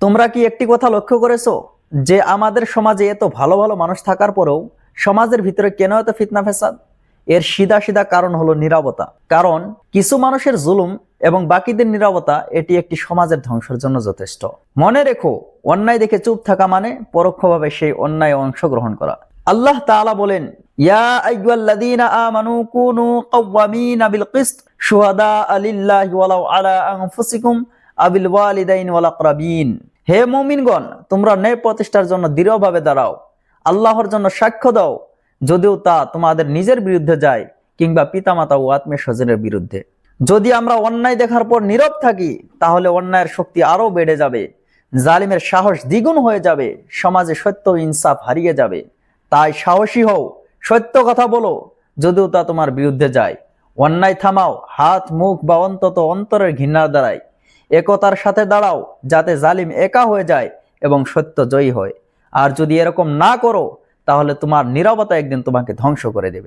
তোমরা কি একটি কথা লক্ষ্য করেছ? যে আমাদের সমাজে এত ভালো ভালো মানুষ থাকার পরেও সমাজের ভিতরে কেন এত ফিতনা ফেসাদ এর সিধা সিধা কারণ হলো নিরাপত্তা কারণ কিছু মানুষের জুলুম এবং বাকিদের নিরাপত্তা এটি একটি সমাজের ধ্বংসের জন্য যথেষ্ট। মনে রেখো, অন্যায় দেখে চুপ থাকা মানে পরোক্ষভাবে সেই অন্যায় অংশগ্রহণ করা। আল্লাহ তাআলা বলেন, ইয়া আইয়ুহাল্লাযীনা কুনু আলা আবিল ওয়ালিদাইন ওয়াল হে মুমিনগণ, তোমরা ন্যায় প্রতিষ্ঠার জন্য দৃঢ়ভাবে দাঁড়াও। আল্লাহর জন্য সাক্ষ্য দাও, যদিও তা তোমাদের নিজের বিরুদ্ধে যায় কিংবা পিতামাতা ও আত্মীয় স্বজনের বিরুদ্ধে। যদি আমরা অন্যায় দেখার পর নীরব থাকি, তাহলে অন্যায়ের শক্তি আরও বেড়ে যাবে, জালিমের সাহস দ্বিগুণ হয়ে যাবে, সমাজে সত্য ইনসাফ হারিয়ে যাবে। তাই সাহসী হও, সত্য কথা বলো, যদিও তা তোমার বিরুদ্ধে যায়। অন্যায় থামাও, হাত, মুখ বা অন্তত অন্তরের ঘৃণার দ্বারাই। একতার সাথে দাঁড়াও, যাতে জালিম একা হয়ে যায় এবং সত্য জয়ী হয়। আর যদি এরকম না করো, তাহলে তোমার নীরবতা একদিন তোমাকে ধ্বংস করে দেবে।